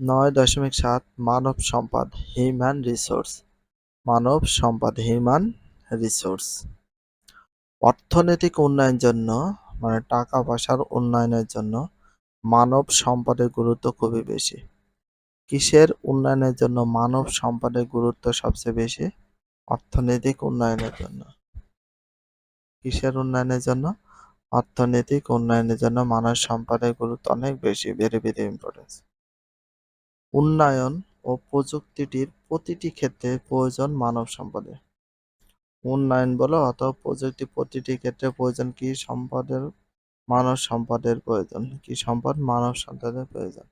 নয় দশমিক সাত মানব সম্পদ হিউম্যান রিসোর্স মানব সম্পদ হিউম্যান রিসোর্স অর্থনৈতিক উন্নয়নের জন্য মানে টাকা পয়সার উন্নয়নের জন্য মানব সম্পদের গুরুত্ব খুবই বেশি। কিসের উন্নয়নের জন্য মানব সম্পদের গুরুত্ব সবচেয়ে বেশি? অর্থনৈতিক উন্নয়নের জন্য। কিসের উন্নয়নের জন্য? অর্থনৈতিক উন্নয়নের জন্য মানব সম্পদের গুরুত্ব অনেক বেশি ভেরি ভেরি ইম্পর্টেন্স উন্নয়ন ও প্রযুক্তিটির প্রতিটি ক্ষেত্রে প্রয়োজন মানব সম্পদের উন্নয়ন বলো অথবা প্রযুক্তি প্রতিটি ক্ষেত্রে প্রয়োজন, কি সম্পদের, মানব সম্পদের প্রয়োজন, কি সম্পদ মানব সম্পদের প্রয়োজন?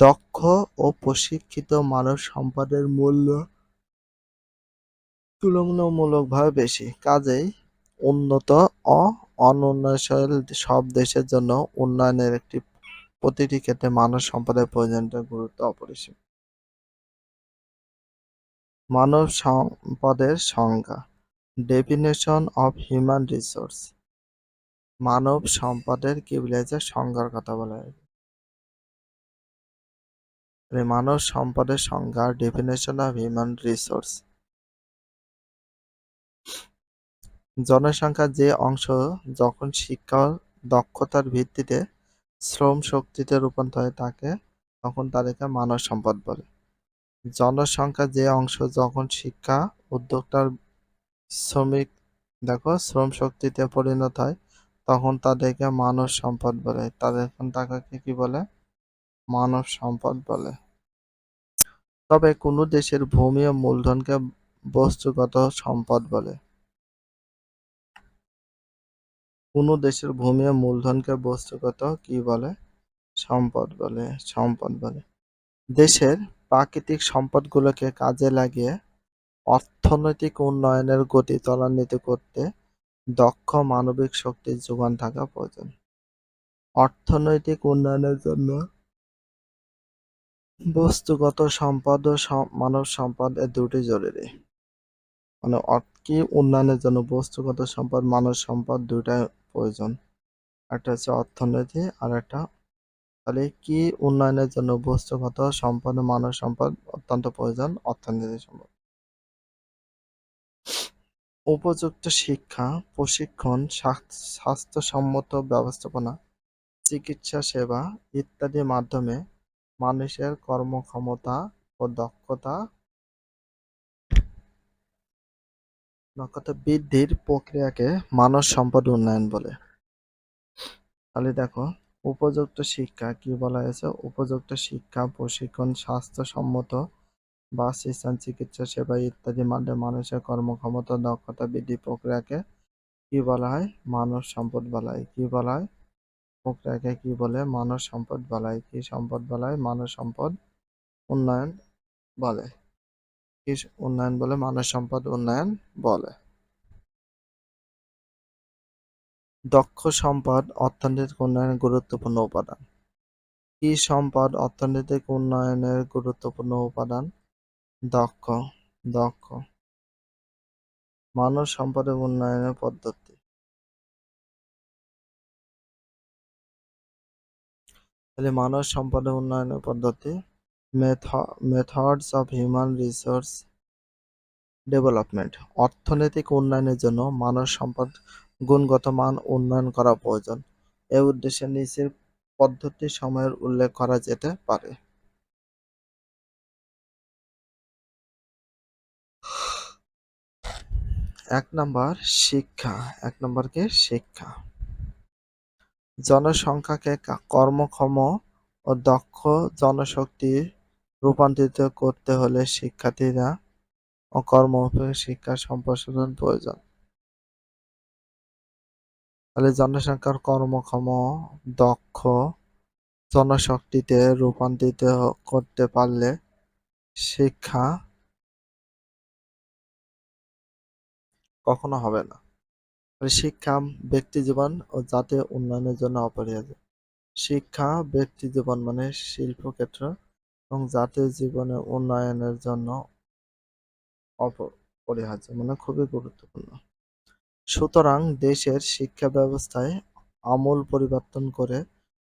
দক্ষ ও প্রশিক্ষিত মানব সম্পদের মূল্য তুলনামূলকভাবে বেশি। কাজেই উন্নত ও অনুন্নয়নশীল সব দেশের জন্য উন্নয়নের একটি প্রতিটি ক্ষেত্রে মানব সম্পদের প্রয়োজনীয়তার গুরুত্ব অপরিসীম। মানব সম্পদের সংজ্ঞা। ডেফিনেশন অফ হিউম্যান রিসোর্স মানব সম্পদের কি বলেছে সংজ্ঞার কথা বলা হয়েছে। মানব সম্পদের সংজ্ঞা ডেফিনেশন অফ হিউম্যান রিসোর্স জনসংখ্যার যে অংশ যখন শিক্ষা দক্ষতার ভিত্তিতে শ্রম শক্তিতে রূপান্তর হয় তাকে, তখন তাদেরকে মানব সম্পদ বলে। জনসংখ্যা যে অংশ, যখন শিক্ষা উদ্যোক্তার শ্রমিক, দেখো শ্রম শক্তিতে পরিণত হয়, তখন তাদেরকে মানব সম্পদ বলে। তাদের তাকে কি বলে? মানব সম্পদ বলে। তবে কোনো দেশের ভূমি ও মূলধনকে বস্তুগত সম্পদ বলে। কোনো দেশের ভূমি ও মূলধনকে বস্তুগত কি বলে? সম্পদ বলে সম্পদ বলে। দেশের প্রাকৃতিক সম্পদগুলোকে কাজে লাগিয়ে অর্থনৈতিক উন্নয়নের গতি ত্বরান্বিত করতে দক্ষ মানবিক শক্তির যোগান থাকা প্রয়োজন। অর্থনৈতিক উন্নয়নের জন্য বস্তুগত সম্পদ ও মানব সম্পদ এ দুটি জরুরি। মানে কি উন্নয়নের জন্য বস্তুগত সম্পদ, মানব সম্পদ দুইটাই প্রয়োজন। একটা হচ্ছে অর্থনীতি, আর একটা তাহলে কি উন্নয়নের জন্য বস্তুগত সম্পদ, মানব সম্পদ অত্যন্ত প্রয়োজন অর্থনীতি সম্পদ। উপযুক্ত শিক্ষা, প্রশিক্ষণ স্বাস্থ্যসম্মত ব্যবস্থাপনা, চিকিৎসা সেবা ইত্যাদির মাধ্যমে মানুষের কর্মক্ষমতা ও দক্ষতা দক্ষতা বৃদ্ধির প্রক্রিয়াকে মানব সম্পদ উন্নয়ন বলে। তাহলে দেখো, উপযুক্ত শিক্ষা কি বলা হয়েছে? উপযুক্ত শিক্ষা, প্রশিক্ষণ, স্বাস্থ্যসম্মত বা বাসস্থান চিকিৎসা সেবা ইত্যাদি মাধ্যমে মানুষের কর্মক্ষমতা দক্ষতা বৃদ্ধি প্রক্রিয়াকে কি বলা হয়? মানব সম্পদ বলা হয়। কি বলা হয়? প্রক্রিয়াকে কি বলে? মানব সম্পদ বলা হয়। কি সম্পদ বলা হয়? মানব সম্পদ উন্নয়ন বলে। উন্নয়ন বলে মানব সম্পদ উন্নয়ন বলে। দক্ষ সম্পদ অর্থনৈতিক উন্নয়নের গুরুত্বপূর্ণ উপাদান। কি সম্পদ অর্থনৈতিক উন্নয়নের গুরুত্বপূর্ণ উপাদান? দক্ষ দক্ষ। মানব সম্পদের উন্নয়নের পদ্ধতি। তাহলে মানব সম্পদের উন্নয়নের পদ্ধতি methods of human resource development অর্থনৈতিক উন্নয়নের জন্য মানব সম্পদ গুণগত মান উন্নয়ন করা প্রয়োজন। এ উদ্দেশ্যে নিচের পদ্ধতি সময়ের উল্লেখ করা যেতে পারে। এক নম্বর, শিক্ষা। এক নম্বরকে শিক্ষা। জনসংখ্যাকে কর্মক্ষম ও দক্ষ জনশক্তি রূপান্তরিত করতে হলে শিক্ষার্থীরা ও কর্ম শিক্ষা সম্প্রসারণ প্রয়োজন। তাহলে জনসংখ্যার কর্মক্ষম, দক্ষ জনশক্তিতে রূপান্তরিত করতে পারলে শিক্ষা কখনো হবে না। শিক্ষা ব্যক্তি জীবন ও জাতীয় উন্নয়নের জন্য অপরিহার্য। শিক্ষা ব্যক্তি জীবন মানে শিল্পক্ষেত্র এবং জাতীয় জীবনের উন্নয়নের জন্য অপরিহার্য মানে খুবই গুরুত্বপূর্ণ। সুতরাং দেশের শিক্ষা ব্যবস্থায় আমূল পরিবর্তন করে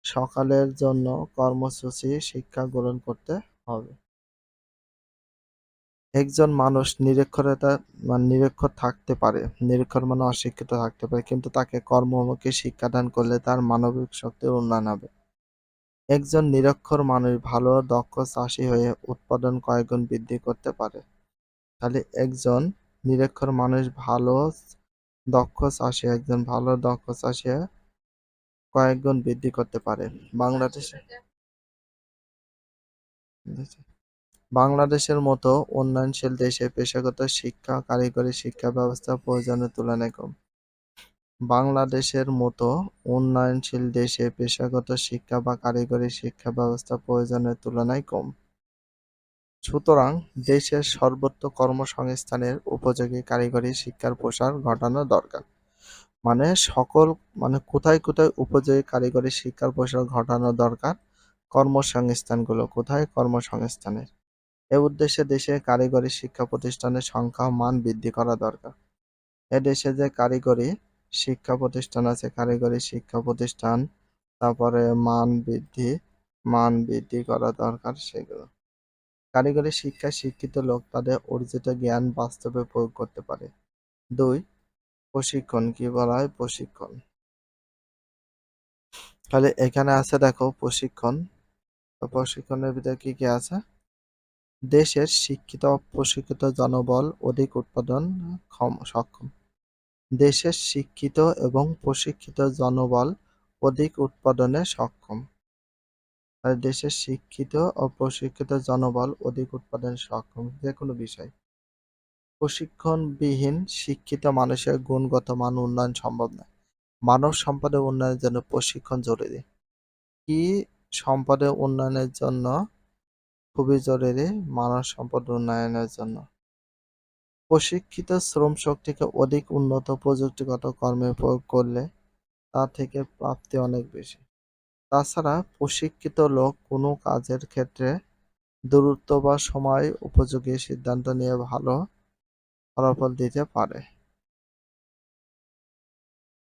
সকালের জন্য কর্মসূচি শিক্ষা গ্রহণ করতে হবে। একজন মানুষ নিরক্ষরতা মানে নিরক্ষর থাকতে পারে, নিরক্ষর মানে অশিক্ষিত থাকতে পারে, কিন্তু তাকে কর্মমুখী শিক্ষাদান করলে তার মানবিক শক্তির উন্নয়ন হবে। একজন নিরক্ষর মানুষ ভালো দক্ষ চাষি হয়ে উৎপাদন কয়েকগুণ বৃদ্ধি করতে পারে। তাহলে একজন নিরক্ষর মানুষ ভালো দক্ষ চাষি, একজন ভালো দক্ষ চাষি কয়েকগুণ বৃদ্ধি করতে পারে। বাংলাদেশে বাংলাদেশের মতো উন্নয়নশীল দেশে পেশাগত শিক্ষা, কারিগরি শিক্ষা ব্যবস্থা প্রয়োজনের তুলনায় কম। বাংলাদেশের মতো উন্নয়নশীল দেশে পেশাগত শিক্ষা বা কারিগরি শিক্ষা ব্যবস্থা প্রয়োজনের তুলনায় কম। সুতরাং দেশের সর্বত্র কর্মসংস্থানের উপযোগী কারিগরি শিক্ষার প্রসার ঘটানো দরকার। মানে সকল মানে কোথায় কোথায় উপযোগী কারিগরি শিক্ষার প্রসার ঘটানো দরকার? কর্মসংস্থানগুলো কোথায়? কর্মসংস্থানের। এ উদ্দেশ্যে দেশে কারিগরি শিক্ষা প্রতিষ্ঠানের সংখ্যা মান বৃদ্ধি করা দরকার। এ দেশে যে কারিগরি শিক্ষা প্রতিষ্ঠান আছে, কারিগরি শিক্ষা প্রতিষ্ঠান, তারপরে মান বৃদ্ধি মান বৃদ্ধি করা দরকার সেগুলো। কারিগরি শিক্ষায় শিক্ষিত লোক তাদের অর্জিত জ্ঞান বাস্তবে প্রয়োগ করতে পারে। দুই, প্রশিক্ষণ, কি বলা হয়? প্রশিক্ষণ। তাহলে এখানে আছে দেখো প্রশিক্ষণ। তো প্রশিক্ষণের ভিতরে কি কি আছে? দেশের শিক্ষিত প্রশিক্ষিত জনবল অধিক উৎপাদন, ক্ষম, সক্ষম। দেশের শিক্ষিত এবং প্রশিক্ষিত জনবল অধিক উৎপাদনে সক্ষম। দেশের শিক্ষিত ও প্রশিক্ষিত জনবল অধিক উৎপাদনে সক্ষম, যে কোনো বিষয়। প্রশিক্ষণবিহীন শিক্ষিত মানুষের গুণগত মান উন্নয়ন সম্ভব নয়। মানব সম্পদের উন্নয়নের জন্য প্রশিক্ষণ জরুরি। কি সম্পদের উন্নয়নের জন্য? খুবই জরুরি মানব সম্পদ উন্নয়নের জন্য। প্রশিক্ষিত শ্রম শক্তিকে অধিক উন্নত প্রযুক্তিগত কর্মে প্রয়োগ করলে তা থেকে প্রাপ্তি অনেক বেশি। তাছাড়া প্রশিক্ষিত লোক কোনো কাজের ক্ষেত্রে দূরত্ব বা সময় উপযোগী সিদ্ধান্ত নিয়ে ভালো ফলাফল দিতে পারে।